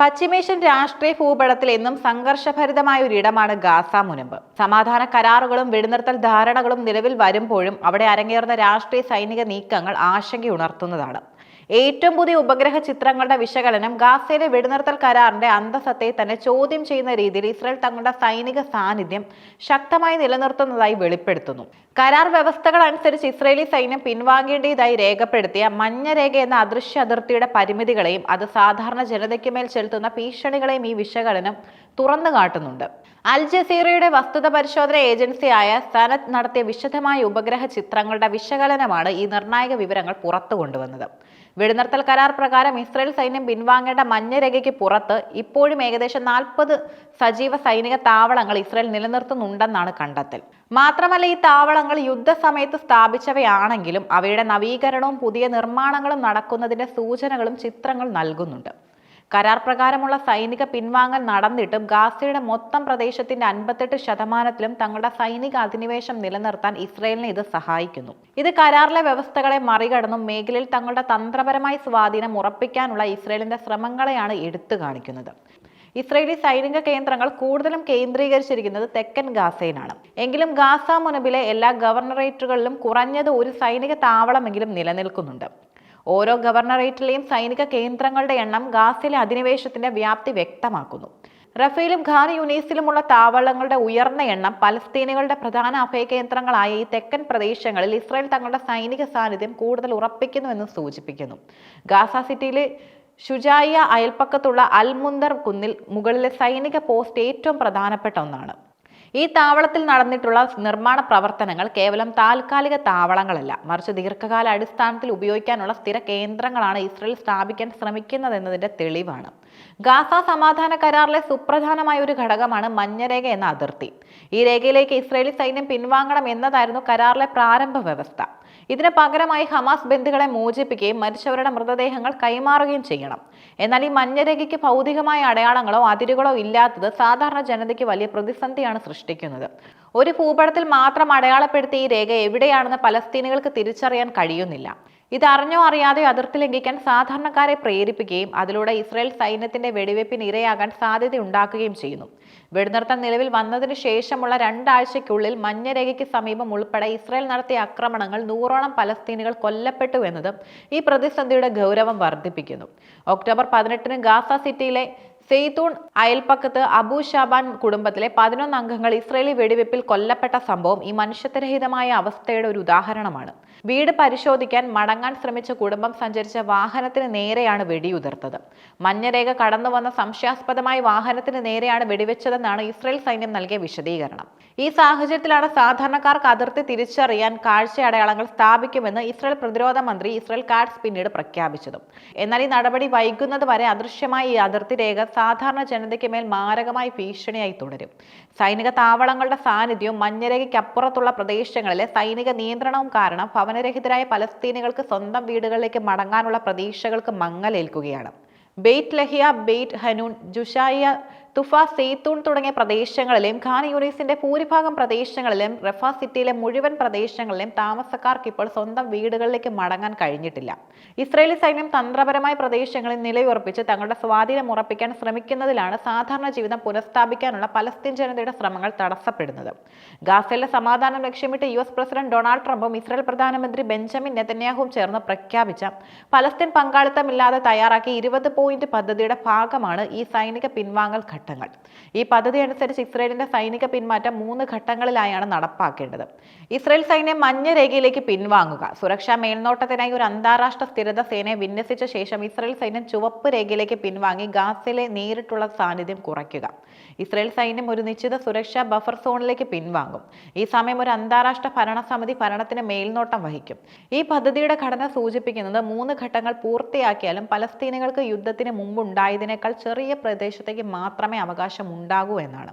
പശ്ചിമേഷ്യൻ രാഷ്ട്രീയ ഭൂപടത്തിൽ എന്നും സംഘർഷഭരിതമായ ഒരിടമാണ് ഗാസ മുനമ്പ്. സമാധാന കരാറുകളും വെടിനിർത്തൽ ധാരണകളും നിലവിൽ വരുമ്പോഴും അവിടെ അരങ്ങേറുന്ന രാഷ്ട്രീയ സൈനിക നീക്കങ്ങൾ ആശങ്കയുണർത്തുന്നതാണ്. ഏറ്റവും പുതിയ ഉപഗ്രഹ ചിത്രങ്ങളുടെ വിശകലനം ഗാസയിലെ വെടിനിർത്തൽ കരാറിന്റെ അന്തസത്തെ തന്നെ ചോദ്യം ചെയ്യുന്ന രീതിയിൽ ഇസ്രായേൽ തങ്ങളുടെ സൈനിക സാന്നിധ്യം ശക്തമായി നിലനിർത്തുന്നതായി വെളിപ്പെടുത്തുന്നു. കരാർ വ്യവസ്ഥകൾ അനുസരിച്ച് ഇസ്രയേലി സൈന്യം പിൻവാങ്ങേണ്ടതായി രേഖപ്പെടുത്തിയ മഞ്ഞരേഖ എന്ന അദൃശ്യ അതിർത്തിയുടെ പരിമിതികളെയും അത് സാധാരണ ജനതയ്ക്ക് മേൽ ചെലുത്തുന്ന ഭീഷണികളെയും ഈ വിശകലനം തുറന്നു കാട്ടുന്നുണ്ട്. അൽ ജസീറയുടെ വസ്തുത പരിശോധന ഏജൻസിയായ സനത് നടത്തിയ വിശദമായ ഉപഗ്രഹ ചിത്രങ്ങളുടെ വിശകലനമാണ് ഈ നിർണായക വിവരങ്ങൾ പുറത്തു കൊണ്ടുവന്നത് വെടിനിർത്തൽ കരാർ പ്രകാരം ഇസ്രായേൽ സൈന്യം പിൻവാങ്ങേണ്ട മഞ്ഞരേഖയ്ക്ക് പുറത്ത് ഇപ്പോഴും ഏകദേശം നാൽപ്പത് സജീവ സൈനിക താവളങ്ങൾ ഇസ്രായേൽ നിലനിർത്തുന്നുണ്ടെന്നാണ് കണ്ടെത്തൽ. മാത്രമല്ല ഈ താവളങ്ങൾ യുദ്ധസമയത്ത് സ്ഥാപിച്ചവയാണെങ്കിലും അവയുടെ നവീകരണവും പുതിയ നിർമ്മാണങ്ങളും നടക്കുന്നതിന്റെ സൂചനകളും ചിത്രങ്ങൾ നൽകുന്നുണ്ട്. കരാർ പ്രകാരമുള്ള സൈനിക പിൻവാങ്ങൽ നടന്നിട്ടും ഗാസയുടെ മൊത്തം പ്രദേശത്തിന്റെ അൻപത്തെട്ട് ശതമാനത്തിലും തങ്ങളുടെ സൈനിക അധിനിവേശം നിലനിർത്താൻ ഇസ്രയേലിനെ ഇത് സഹായിക്കുന്നു. ഇത് കരാറിലെ വ്യവസ്ഥകളെ മറികടന്നും മേഖലയിൽ തങ്ങളുടെ തന്ത്രപരമായ സ്വാധീനം ഉറപ്പിക്കാനുള്ള ഇസ്രയേലിന്റെ ശ്രമങ്ങളെയാണ് എടുത്തു കാണിക്കുന്നത്. ഇസ്രയേലി സൈനിക കേന്ദ്രങ്ങൾ കൂടുതലും കേന്ദ്രീകരിച്ചിരിക്കുന്നത് തെക്കൻ ഗാസയിലാണ്. എങ്കിലും ഗാസ മുനബിലെ എല്ലാ ഗവർണറേറ്റുകളിലും കുറഞ്ഞത് ഒരു സൈനിക താവളമെങ്കിലും നിലനിൽക്കുന്നുണ്ട്. ഓരോ ഗവർണറേറ്റിലെയും സൈനിക കേന്ദ്രങ്ങളുടെ എണ്ണം ഗാസിലെ അധിനിവേശത്തിന്റെ വ്യാപ്തി വ്യക്തമാക്കുന്നു. റഫേലും ഖാൻ യുനീസിലുമുള്ള താവളങ്ങളുടെ ഉയർന്ന എണ്ണം പലസ്തീനുകളുടെ പ്രധാന അഭയകേന്ദ്രങ്ങളായ ഈ തെക്കൻ പ്രദേശങ്ങളിൽ ഇസ്രായേൽ തങ്ങളുടെ സൈനിക സാന്നിധ്യം കൂടുതൽ ഉറപ്പിക്കുന്നുവെന്ന് സൂചിപ്പിക്കുന്നു. ഗാസ സിറ്റിയിലെ ഷുജായ അയൽപ്പക്കത്തുള്ള അൽമുന്ദർ കുന്നിൽ മുകളിലെ സൈനിക പോസ്റ്റ് ഏറ്റവും പ്രധാനപ്പെട്ട ഒന്നാണ്. ഈ താവളത്തിൽ നടന്നിട്ടുള്ള നിർമ്മാണ പ്രവർത്തനങ്ങൾ കേവലം താൽക്കാലിക താവളങ്ങളല്ല. മറിച്ച് ദീർഘകാല അടിസ്ഥാനത്തിൽ ഉപയോഗിക്കാനുള്ള സ്ഥിര കേന്ദ്രങ്ങളാണ് ഇസ്രയേൽ സ്ഥാപിക്കാൻ ശ്രമിക്കുന്നതെന്നതിന്റെ തെളിവാണ്. ഗാസ സമാധാന കരാറിലെ സുപ്രധാനമായ ഒരു ഘടകമാണ് മഞ്ഞരേഖ എന്ന അതിർത്തി. ഈ രേഖയിലേക്ക് ഇസ്രയേലി സൈന്യം പിൻവാങ്ങണം എന്നതായിരുന്നു കരാറിലെ പ്രാരംഭ വ്യവസ്ഥ. ഇതിന് പകരമായി ഹമാസ് ബന്ധുക്കളെ മോചിപ്പിക്കുകയും മരിച്ചവരുടെ മൃതദേഹങ്ങൾ കൈമാറുകയും ചെയ്യണം. എന്നാൽ ഈ മഞ്ഞരേഖയ്ക്ക് ഭൗതികമായ അടയാളങ്ങളോ അതിരുകളോ ഇല്ലാത്തത് സാധാരണ ജനതയ്ക്ക് വലിയ പ്രതിസന്ധിയാണ് സൃഷ്ടിക്കുന്നത്. ഒരു ഭൂപടത്തിൽ മാത്രം അടയാളപ്പെടുത്തിയ ഈ രേഖ എവിടെയാണെന്ന് പലസ്തീനുകൾക്ക് തിരിച്ചറിയാൻ കഴിയുന്നില്ല. ഇത് അറിഞ്ഞോ അറിയാതെയോ അതിർത്തി ലംഘിക്കാൻ സാധാരണക്കാരെ പ്രേരിപ്പിക്കുകയും അതിലൂടെ ഇസ്രായേൽ സൈന്യത്തിന്റെ വെടിവയ്പ്പിന് ഇരയാകാൻ സാധ്യതയുണ്ടാക്കുകയും ചെയ്യുന്നു. വെടിനിർത്തം നിലവിൽ വന്നതിന് ശേഷമുള്ള രണ്ടാഴ്ചയ്ക്കുള്ളിൽ മഞ്ഞരേഖയ്ക്ക് സമീപം ഉൾപ്പെടെ ഇസ്രായേൽ നടത്തിയ ആക്രമണങ്ങൾ നൂറോളം പലസ്തീനുകൾ കൊല്ലപ്പെട്ടു എന്നതും ഈ പ്രതിസന്ധിയുടെ ഗൗരവം വർദ്ധിപ്പിക്കുന്നു. ഒക്ടോബർ പതിനെട്ടിന് ഗാസ സിറ്റിയിലെ സെയ്തൂൺ അയൽപ്പക്കത്ത് അബു ഷാബാൻ കുടുംബത്തിലെ പതിനൊന്ന് അംഗങ്ങൾ ഇസ്രയേലി വെടിവെപ്പിൽ കൊല്ലപ്പെട്ട സംഭവം ഈ മനുഷ്യത്വരഹിതമായ അവസ്ഥയുടെ ഒരു ഉദാഹരണമാണ്. വീട് പരിശോധിക്കാൻ മടങ്ങാൻ ശ്രമിച്ച കുടുംബം സഞ്ചരിച്ച വാഹനത്തിന് നേരെയാണ് വെടിയുതിർത്തത്. മഞ്ഞരേഖ കടന്നു വന്ന സംശയാസ്പദമായി വാഹനത്തിന് നേരെയാണ് വെടിവെച്ചതെന്നാണ് ഇസ്രയേൽ സൈന്യം നൽകിയ വിശദീകരണം. ഈ സാഹചര്യത്തിലാണ് സാധാരണക്കാർക്ക് അതിർത്തി തിരിച്ചറിയാൻ കാഴ്ച അടയാളങ്ങൾ സ്ഥാപിക്കുമെന്ന് ഇസ്രയേൽ പ്രതിരോധ മന്ത്രി ഇസ്രയേൽ കാർഡ്സ് പിന്നീട് പ്രഖ്യാപിച്ചതും. എന്നാൽ ഈ നടപടി വൈകുന്നത് വരെ അദൃശ്യമായ ഈ അതിർത്തി രേഖ സാധാരണ ജനതയ്ക്ക് മേൽ മാരകമായി ഭീഷണിയായി തുടരും. സൈനിക താവളങ്ങളുടെ സാന്നിധ്യവും മഞ്ഞരേഖയ്ക്കപ്പുറത്തുള്ള പ്രദേശങ്ങളിലെ സൈനിക നിയന്ത്രണവും കാരണം ഭവനരഹിതരായ പലസ്തീനികൾക്ക് സ്വന്തം വീടുകളിലേക്ക് മടങ്ങാനുള്ള പ്രതീക്ഷകൾക്ക് മങ്ങലേൽക്കുകയാണ്. ബെയ്റ്റ് ലഹിയ ബെയ്റ്റ് ഹനൂൺ ജുഷായ തുഫ സെയ്ത്തൂൺ തുടങ്ങിയ പ്രദേശങ്ങളിലെയും ഖാൻ യൂണിസിന്റെ ഭൂരിഭാഗം പ്രദേശങ്ങളിലും റഫ സിറ്റിയിലെ മുഴുവൻ പ്രദേശങ്ങളിലും താമസക്കാർക്ക് ഇപ്പോൾ സ്വന്തം വീടുകളിലേക്ക് മടങ്ങാൻ കഴിഞ്ഞിട്ടില്ല. ഇസ്രയേലി സൈന്യം തന്ത്രപരമായ പ്രദേശങ്ങളിൽ നിലയുറപ്പിച്ച് തങ്ങളുടെ സ്വാധീനം ഉറപ്പിക്കാൻ ശ്രമിക്കുന്നതിലാണ് സാധാരണ ജീവിതം പുനഃസ്ഥാപിക്കാനുള്ള പലസ്തീൻ ജനതയുടെ ശ്രമങ്ങൾ തടസ്സപ്പെടുന്നത്. ഗാസയിലെ സമാധാനം ലക്ഷ്യമിട്ട് യു എസ് പ്രസിഡന്റ് ഡൊണാൾഡ് ട്രംപും ഇസ്രായേൽ പ്രധാനമന്ത്രി ബെഞ്ചമിൻ നെതന്യാഹുവും ചേർന്ന് പ്രഖ്യാപിച്ച പലസ്തീൻ പങ്കാളിത്തമില്ലാതെ തയ്യാറാക്കിയ ഇരുപത് പോയിന്റ് പദ്ധതിയുടെ ഭാഗമാണ് ഈ സൈനിക പിൻവാങ്ങൽ ഘട്ടങ്ങൾ. ഈ പദ്ധതി അനുസരിച്ച് ഇസ്രയേലിന്റെ സൈനിക പിന്മാറ്റം മൂന്ന് ഘട്ടങ്ങളിലായാണ് നടപ്പാക്കേണ്ടത്. ഇസ്രയേൽ സൈന്യം മഞ്ഞ രേഖയിലേക്ക് പിൻവാങ്ങുക. സുരക്ഷാ മേൽനോട്ടത്തിനായി ഒരു അന്താരാഷ്ട്ര സ്ഥിരത സേനയെ വിന്യസിച്ച ശേഷം ഇസ്രയേൽ സൈന്യം ചുവപ്പ് രേഖയിലേക്ക് പിൻവാങ്ങി ഗാസയിലെ നേരിട്ടുള്ള സാന്നിധ്യം കുറയ്ക്കുക. ഇസ്രയേൽ സൈന്യം ഒരു നിശ്ചിത സുരക്ഷാ ബഫർ സോണിലേക്ക് പിൻവാങ്ങും. ഈ സമയം ഒരു അന്താരാഷ്ട്ര ഭരണസമിതി ഭരണത്തിന് മേൽനോട്ടം വഹിക്കും. ഈ പദ്ധതിയുടെ ഘടന സൂചിപ്പിക്കുന്നത് മൂന്ന് ഘട്ടങ്ങൾ പൂർത്തിയാക്കിയാലും പലസ്തീനുകൾക്ക് യുദ്ധത്തിന് മുമ്പുണ്ടായതിനേക്കാൾ ചെറിയ പ്രദേശത്തേക്ക് മാത്രമേ അവകാശം ഉണ്ടാകൂ എന്നാണ്.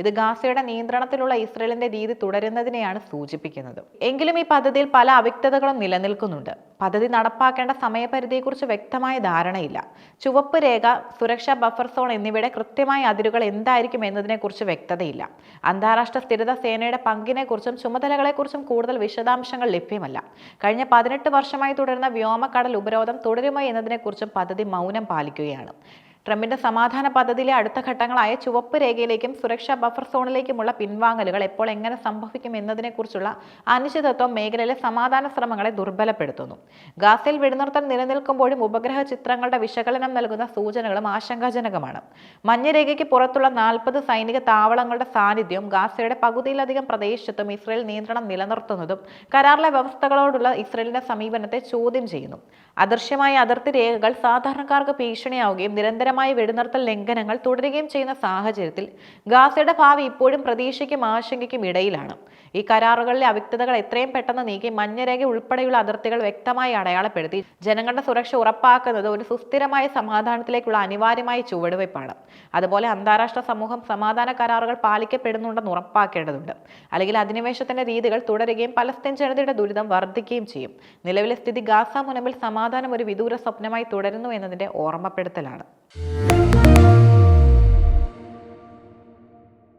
ഇത് ഗാസയുടെ നിയന്ത്രണത്തിലുള്ള ഇസ്രയേലിന്റെ രീതി തുടരുന്നതിനെയാണ് സൂചിപ്പിക്കുന്നത്. എങ്കിലും ഈ പദ്ധതിയിൽ പല അവ്യക്തതകളും നിലനിൽക്കുന്നുണ്ട്. പദ്ധതി നടപ്പാക്കേണ്ട സമയപരിധിയെക്കുറിച്ച് വ്യക്തമായ ധാരണയില്ല. ചുവപ്പ് രേഖ സുരക്ഷാ ബഫർ സോൺ എന്നിവയുടെ കൃത്യമായ അതിരുകൾ എന്തായിരിക്കും എന്നതിനെക്കുറിച്ച് വ്യക്തതയില്ല. അന്താരാഷ്ട്ര സ്ഥിരത സേനയുടെ പങ്കിനെക്കുറിച്ചും ചുമതലകളെക്കുറിച്ചും കൂടുതൽ വിശദാംശങ്ങൾ ലഭ്യമല്ല. കഴിഞ്ഞ പതിനെട്ട് വർഷമായി തുടരുന്ന വ്യോമക്കടൽ ഉപരോധം തുടരുമോ എന്നതിനെക്കുറിച്ചും പദ്ധതി മൗനം പാലിക്കുകയാണ്. ട്രംപിന്റെ സമാധാന പദ്ധതിയിലെ അടുത്ത ഘട്ടങ്ങളായ ചുവപ്പ് രേഖയിലേക്കും സുരക്ഷാ ബഫർ സോണിലേക്കുമുള്ള പിൻവാങ്ങലുകൾ എപ്പോൾ എങ്ങനെ സംഭവിക്കും എന്നതിനെക്കുറിച്ചുള്ള അനിശ്ചിതത്വം മേഖലയിലെ സമാധാന ശ്രമങ്ങളെ ദുർബലപ്പെടുത്തുന്നു. ഗാസയിൽ വെടിനിർത്തൽ നിലനിൽക്കുമ്പോഴും ഉപഗ്രഹ ചിത്രങ്ങളുടെ വിശകലനം നൽകുന്ന സൂചനകളും ആശങ്കാജനകമാണ്. മഞ്ഞരേഖയ്ക്ക് പുറത്തുള്ള നാൽപ്പത് സൈനിക താവളങ്ങളുടെ സാന്നിധ്യവും ഗാസയുടെ പകുതിയിലധികം പ്രദേശത്തും ഇസ്രയേൽ നിയന്ത്രണം നിലനിർത്തുന്നതും കരാറിലെ വ്യവസ്ഥകളോടുള്ള ഇസ്രയേലിന്റെ സമീപനത്തെ ചോദ്യം ചെയ്യുന്നു. അദൃശ്യമായ അതിർത്തി രേഖകൾ സാധാരണക്കാർക്ക് ഭീഷണിയാവുകയും നിരന്തരമായ വെടിനിർത്തൽ ലംഘനങ്ങൾ തുടരുകയും ചെയ്യുന്ന സാഹചര്യത്തിൽ ഗാസയുടെ ഭാവി ഇപ്പോഴും പ്രതീക്ഷയ്ക്കും ആശങ്കയ്ക്കും ഇടയിലാണ്. ഈ കരാറുകളിലെ അവ്യക്തതകൾ എത്രയും പെട്ടെന്ന് നീക്കി മഞ്ഞരേഖ ഉൾപ്പെടെയുള്ള അതിർത്തികൾ വ്യക്തമായി അടയാളപ്പെടുത്തി. ജനങ്ങളുടെ സുരക്ഷ ഉറപ്പാക്കുന്നത് ഒരു സുസ്ഥിരമായ സമാധാനത്തിലേക്കുള്ള അനിവാര്യമായ ചുവടുവയ്പ്പാണ്. അതുപോലെ അന്താരാഷ്ട്ര സമൂഹം സമാധാന കരാറുകൾ പാലിക്കപ്പെടുന്നുണ്ടെന്ന് ഉറപ്പാക്കേണ്ടതുണ്ട്. അല്ലെങ്കിൽ അധിനിവേശത്തിന്റെ രീതികൾ തുടരുകയും പലസ്തീൻ ജനതയുടെ ദുരിതം വർദ്ധിക്കുകയും ചെയ്യും. നിലവിലെ സ്ഥിതി ഗാസ മുനമ്പിൽ സമാധാനം ഒരു വിദൂര സ്വപ്നമായി തുടരുന്നു എന്നതിന്റെ ഓർമ്മപ്പെടുത്തലാണ്. Thank you.